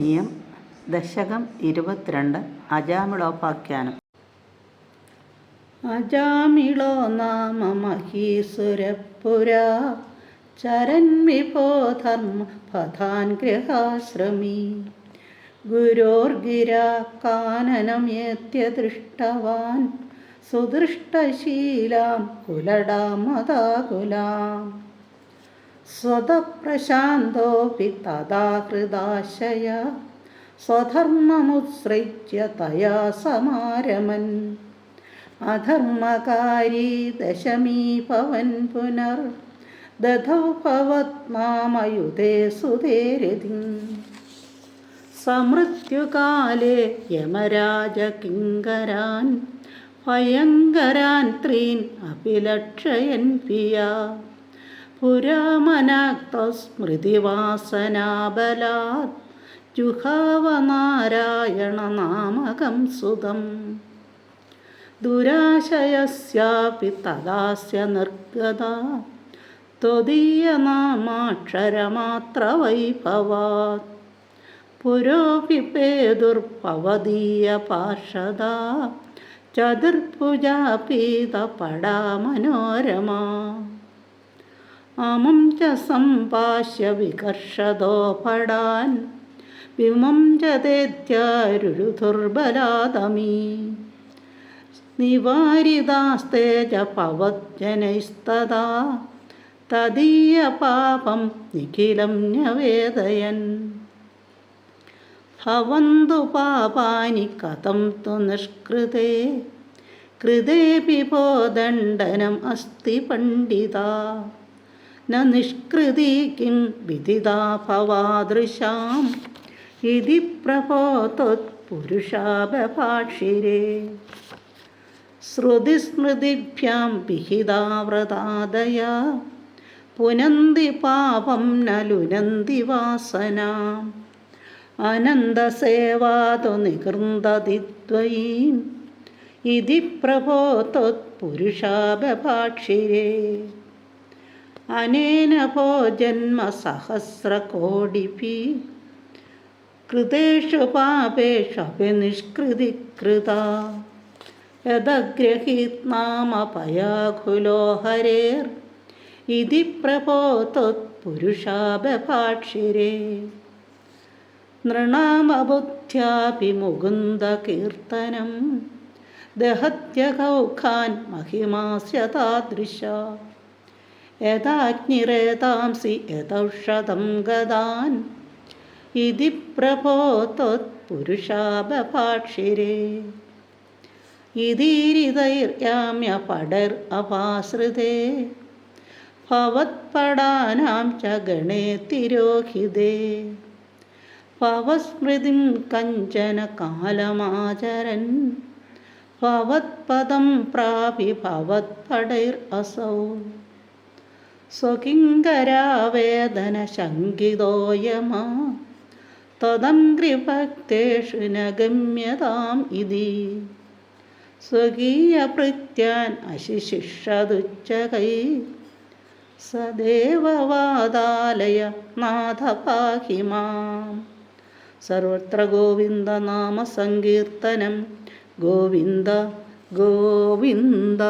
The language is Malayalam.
നിയം ദശകം ഇരുപത്തിരണ്ട് അജാമിളോപാഖ്യാനം. അജാമിളോ നാമ മഹീസുരപുര ചരൻ പഥാൻ ഗൃഹാശ്രമി ഗുരോർഗിരാ കാനനം എത്യദൃഷ്ടവാൻ സുദൃഷ്ടശീലാം കുലടാമതാകുലാം. സ്വതപ്രശാന്തോऽपि तदा हृदाशय സ്വധർമ്മമുത്സൃജ്യ തയാ സമാരമൻ. അധർമ്മകാരി ദശമീ പവൻ പുനർ. ദധൗ ഭവത്മാമയുധേ സുതേരതി സമൃത്യുകാലേ യമരാജകിങ്കരാൻ ഭയങ്കരാൻ ത്രീൻ അഭിലക്ഷയൻ പിയ. പുരമനക്തസ്മൃതിവാസനാബലാത് ജുഹാവനാരായണനാമകം സുതം. ദുരാശയസ്യാപി തദാസ്യ നിർഗത. ത്വദീയനാമാക്ഷരമാത്ര ത്വദീയനാമാക്ഷരമാത്രവൈഭവാത് പുരോപിപേതുർഭവദീയ പാർഷദ. ചതുർഭുജാപീത പടാ മനോരമ അമം ച സംഭാഷ്യ വികർഷതോ പടാൻ. വിമം ചതേത്യാരുരുദുർബലാതമീ നിവാരിതാസ്തേജ പവജ്ജനൈസ്തദാ തദീയപാപം നിഖിലം ന്യവേദയൻ. ഭവന്തു പാപാനി കഥം തു നിഷ്കൃതേ. കൃതേപി ഭോദണ്ഡനം അസ്തി പണ്ഡിത. ന നിഷ്കൃതി കിം വിദിതാ ഭവാദൃശാം ഇതി പ്രഭോത്പുരുഷാപഭാക്ഷിരേ ശ്രുതിസ്മൃതിഭ്യാം പിഹിതാവ്രതാദയാ പുനന്തി പാപം നലുനന്തി വാസന. അനന്തസേവാതു നികൃന്ദതിദ്വയീം ഇതി പ്രഭോത്പുരുഷാപഭാക്ഷിരേ अनेन भोजन्मसहस्रकोटिपि कृतेषु पापेष्वपि निष्कृतिकृता यदग्रहीत्नामपयाकुलो हरेर् इति प्रपोतत्पुरुषाबभाक्षिरे नृणामबुद्ध्यापि मुकुन्दकीर्तनं दहत्यकौखान् महिमास्य तादृशा യഥാഗ്നിരേതാംസി യഥൗഷധം ഗതാൻ ഇതി പ്രഭോ ത്വത്പുരുഷാഭഭാക്ഷിരേ ഇതീരിതൈർയാമ്യ പടർ അപാശ്രിതേ. ഭവത്പടാനാം ച ഗണേ തിരോഹിതേ. ഭവസ്മൃതിം കഞ്ചന കാലമാചരൻ. ഭവത്പദം പ്രാപി ഭവത്പടൈർ അസൗ. സ്വകിങ്കരാവേദനശങ്കിതോയമാ. ശങ്കിതോയമാ തദംഗ്രിഭക്തേഷു നഗമ്യതാം ഇതി. സ്വകീയഭൃത്യാൻ അശിശിഷതുച്ചകൈ സദേവവാദാലയ നാഥ പാഹി മാം. സർവത്ര ഗോവിന്ദനാമസങ്കീർത്തനം ഗോവിന്ദ ഗോവിന്ദ.